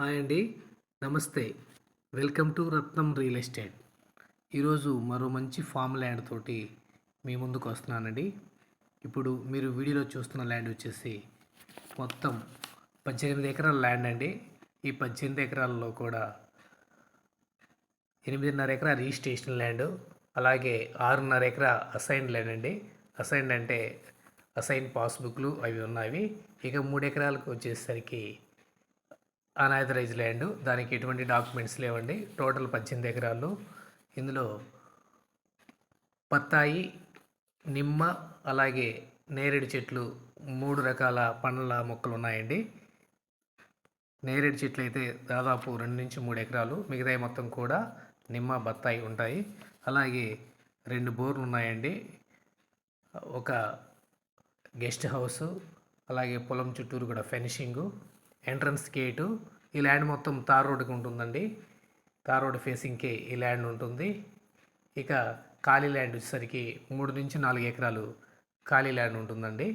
Hi అండి. Namaste. Welcome to Ratnam real estate. ఈరోజు మరో మంచి ఫామ్ ల్యాండ్ తోటి మీ ముందుకు వస్తున్నానండి. ఇప్పుడు మీరు వీడియోలో చూస్తున్న ల్యాండ్ వచ్చేసి మొత్తం పద్దెనిమిది ఎకరాల ల్యాండ్ అండి. ఈ పద్దెనిమిది ఎకరాల్లో కూడా ఎనిమిదిన్నర ఎకరా రిజిస్ట్రేషన్ ల్యాండ్ అలాగే ఆరున్నర ఎకరా అసైన్ ల్యాండ్ అండి. అసైన్ అంటే అసైన్ పాస్బుక్లు అవి ఉన్నాయి. ఇక మూడు ఎకరాలకు వచ్చేసరికి అనాథరైజ్ ల్యాండ్. దానికి ఎటువంటి డాక్యుమెంట్స్ లేవండి. టోటల్ పద్దెనిమిది ఎకరాలు. ఇందులో బత్తాయి నిమ్మ అలాగే నేరేడు చెట్లు మూడు రకాల పండ్ల మొక్కలు ఉన్నాయండి. నేరేడు చెట్లు అయితే దాదాపు రెండు నుంచి మూడు ఎకరాలు. మిగతాయి మొత్తం కూడా నిమ్మ బత్తాయి ఉంటాయి. అలాగే రెండు బోర్లు ఉన్నాయండి. ఒక గెస్ట్ హౌస్ అలాగే పొలం చుట్టూరు కూడా ఫెనిషింగు. Entrance gate. ఈ ల్యాండ్ మొత్తం తార్ రోడ్డుకి ఉంటుందండి. తార్ రోడ్ ఫేసింగ్కే ఈ ల్యాండ్ ఉంటుంది. ఇక ఖాళీ ల్యాండ్ వచ్చేసరికి మూడు నుంచి నాలుగు ఎకరాలు ఖాళీ ల్యాండ్ ఉంటుందండి.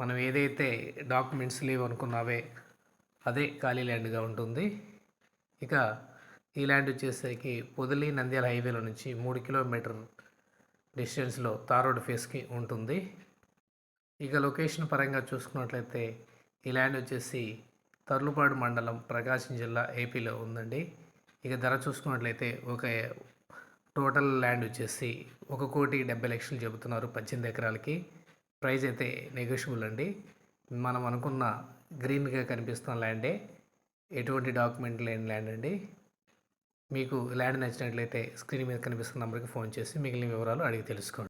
మనం ఏదైతే డాక్యుమెంట్స్ లేవు అనుకున్నావే అదే ఖాళీ ల్యాండ్గా ఉంటుంది. ఇక ఈ ల్యాండ్ వచ్చేసరికి పొదిలి నంద్యాల హైవేలో నుంచి మూడు కిలోమీటర్ డిస్టెన్స్లో తార్ రోడ్ ఫేస్కి ఉంటుంది. ఇక లొకేషన్ పరంగా చూసుకున్నట్లయితే ఈ ల్యాండ్ వచ్చేసి తర్లుపాడు మండలం ప్రకాశం జిల్లా ఏపీలో ఉందండి. ఇక ధర చూసుకున్నట్లయితే ఒక టోటల్ ల్యాండ్ వచ్చేసి ఒక కోటి డెబ్బై లక్షలు చెబుతున్నారు పద్దెనిమిది ఎకరాలకి. ప్రైజ్ అయితే నెగోషియబుల్ అండి. మనం అనుకున్న గ్రీన్గా కనిపిస్తున్న ల్యాండే. ఎటువంటి డాక్యుమెంట్ లేని ల్యాండ్ అండి. మీకు ల్యాండ్ నచ్చినట్లయితే స్క్రీన్ మీద కనిపిస్తున్న నెంబర్కి ఫోన్ చేసి మిగిలిన వివరాలు అడిగి తెలుసుకోండి.